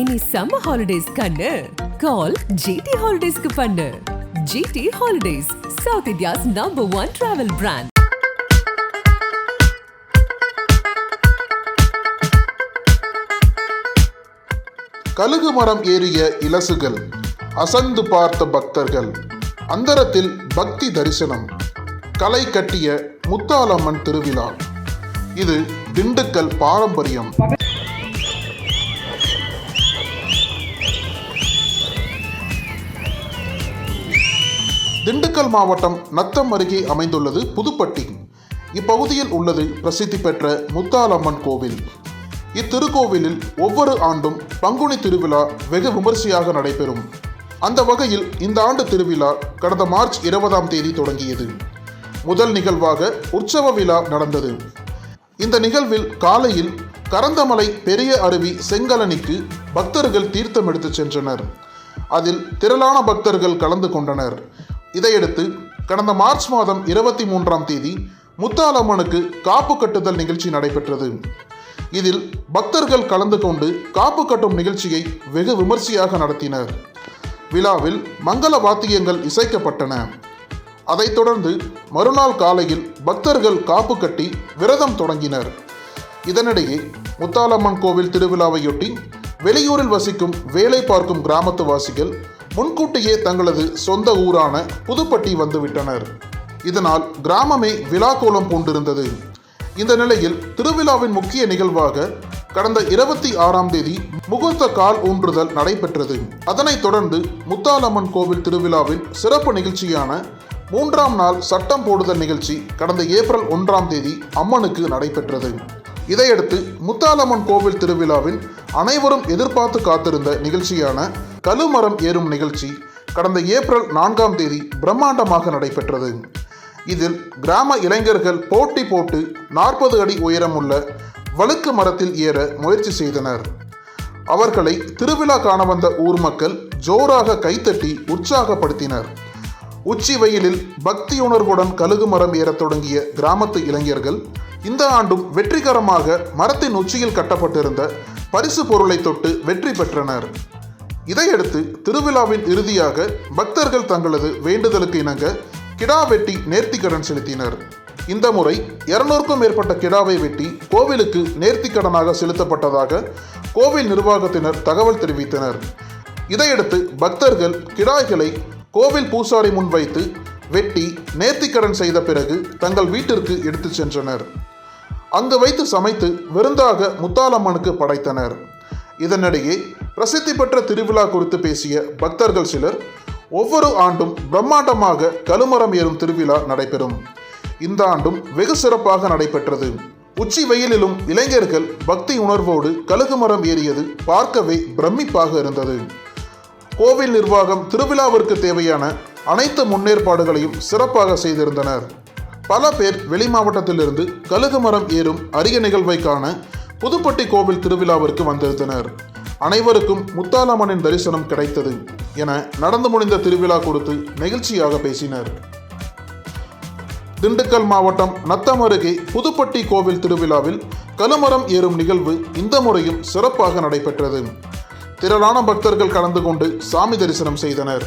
இனி summer holidays கண்ணு. கால் GT ஹாலிடேஸ்க்கு பண்ணு. GT holidays South India's number one travel brand கழுகு மரம் ஏறிய இலசுகள் அசந்து பார்த்த பக்தர்கள் அந்தரத்தில் பக்தி தரிசனம் கலை கட்டிய முத்தாலம்மன் திருவிழா. இது திண்டுக்கல் பாரம்பரியம். திண்டுக்கல் மாவட்டம் நத்தம் அருகே அமைந்துள்ளது புதுப்பட்டி. இப்பகுதியில் உள்ளது பிரசித்தி பெற்ற முத்தாலம்மன் கோவில். இத்திருக்கோவிலில் ஒவ்வொரு ஆண்டும் பங்குனி திருவிழா வெகு விமரிசையாக நடைபெறும். அந்த வகையில் இந்த ஆண்டு திருவிழா கடந்த மார்ச் இருபதாம் தேதி தொடங்கியது. முதல் நிகழ்வாக உற்சவ விழா நடந்தது. இந்த நிகழ்வில் காலையில் கரந்தமலை பெரிய அருவி செங்கலனிக்கு பக்தர்கள் தீர்த்தம் எடுத்துச் சென்றனர். அதில் திரளான பக்தர்கள் கலந்து கொண்டனர். இதையடுத்து கடந்த மார்ச் மாதம் இருபத்தி மூன்றாம் தேதி முத்தாலம்மனுக்கு காப்பு கட்டுதல் நிகழ்ச்சி நடைபெற்றது. இதில் பக்தர்கள் கலந்து கொண்டு காப்பு கட்டும் நிகழ்ச்சியை வெகு விமர்சையாக நடத்தினர். விழாவில் மங்கள வாத்தியங்கள் இசைக்கப்பட்டன. அதைத் தொடர்ந்து மறுநாள் காலையில் பக்தர்கள் காப்பு கட்டி விரதம் தொடங்கினர். இதனிடையே முத்தாலம்மன் கோவில் திருவிழாவையொட்டி வெளியூரில் வசிக்கும் வேலை பார்க்கும் கிராமத்து வாசிகள் முன்கூட்டியே தங்களது சொந்த ஊரான புதுப்பட்டி வந்துவிட்டனர். இதனால் கிராமமே விழாக்கோலம் பூண்டிருந்தது. இந்த நிலையில் திருவிழாவின் முக்கிய நிகழ்வாக கடந்த இருபத்தி ஆறாம் தேதி முகூர்த்த கால் ஊன்றுதல் நடைபெற்றது. அதனைத் தொடர்ந்து முத்தாலம்மன் கோவில் திருவிழாவின் சிறப்பு நிகழ்ச்சியான மூன்றாம் நாள் சட்டம் போடுதல் நிகழ்ச்சி கடந்த ஏப்ரல் ஒன்றாம் தேதி அம்மனுக்கு நடைபெற்றது. இதையடுத்து முத்தாலம்மன் கோவில் திருவிழாவின் அனைவரும் எதிர்பார்த்து காத்திருந்த நிகழ்ச்சியான கழுமரம் ஏறும் நிகழ்ச்சி கடந்த ஏப்ரல் நான்காம் தேதி பிரம்மாண்டமாக நடைபெற்றது. இதில் கிராம இளைஞர்கள் போட்டி போட்டு நாற்பது அடி உயரமுள்ள வழுக்கு மரத்தில் ஏற முயற்சி செய்தனர். அவர்களை திருவிழா காண வந்த ஊர் மக்கள் ஜோராக கைத்தட்டி உற்சாகப்படுத்தினர். உச்சி வெயிலில் பக்தி உணர்வுடன் கழுகு மரம் ஏறத் தொடங்கிய கிராமத்து இளைஞர்கள் இந்த ஆண்டும் வெற்றிகரமாக மரத்தின் உச்சியில் கட்டப்பட்டிருந்த பரிசு பொருளை தொட்டு வெற்றி பெற்றனர். இதையடுத்து திருவிழாவின் இறுதியாக பக்தர்கள் தங்களது வேண்டுதலுக்கு இணங்க கிடா வெட்டி நேர்த்திக்கடன் செலுத்தினர். இந்த முறை இருநூறுக்கும் மேற்பட்ட கிடாவை வெட்டி கோவிலுக்கு நேர்த்திக்கடனாக செலுத்தப்பட்டதாக கோவில் நிர்வாகத்தினர் தகவல் தெரிவித்தனர். இதையடுத்து பக்தர்கள் கிடாய்களை கோவில் பூசாரி முன் வைத்து வெட்டி நேர்த்திக்கடன் செய்த பிறகு தங்கள் வீட்டிற்கு எடுத்துச் சென்றனர். அங்கு வைத்து சமைத்து விருந்தாக முத்தாலம்மனுக்கு படைத்தனர். இதனிடையே பிரசித்தி பெற்ற திருவிழா குறித்து பேசிய பக்தர்கள் சிலர் ஒவ்வொரு ஆண்டும் பிரம்மாண்டமாக கழுமரம் ஏறும் திருவிழா நடைபெறும். இந்த ஆண்டும் வெகு சிறப்பாக நடைபெற்றது. உச்சி வெயிலிலும் இளைஞர்கள் பக்தி உணர்வோடு கழுகுமரம் ஏறியது பார்க்கவே பிரமிப்பாக இருந்தது. கோவில் நிர்வாகம் திருவிழாவிற்கு தேவையான அனைத்து முன்னேற்பாடுகளையும் சிறப்பாக செய்திருந்தனர். பல பேர் வெளி மாவட்டத்திலிருந்து கழுகு மரம் ஏறும் அரிய நிகழ்வை காண புதுப்பட்டி கோவில் திருவிழாவிற்கு வந்திருந்தனர். அனைவருக்கும் முத்தாலம்மனின் தரிசனம் கிடைத்தது என நடந்து முடிந்த திருவிழா குறித்து நெகிழ்ச்சியாக பேசினர். திண்டுக்கல் மாவட்டம் நத்தம் அருகே புதுப்பட்டி கோவில் திருவிழாவில் கலுமரம் ஏறும் நிகழ்வு இந்த முறையும் சிறப்பாக நடைபெற்றது. திரளான பக்தர்கள் கலந்து கொண்டு சாமி தரிசனம் செய்தனர்.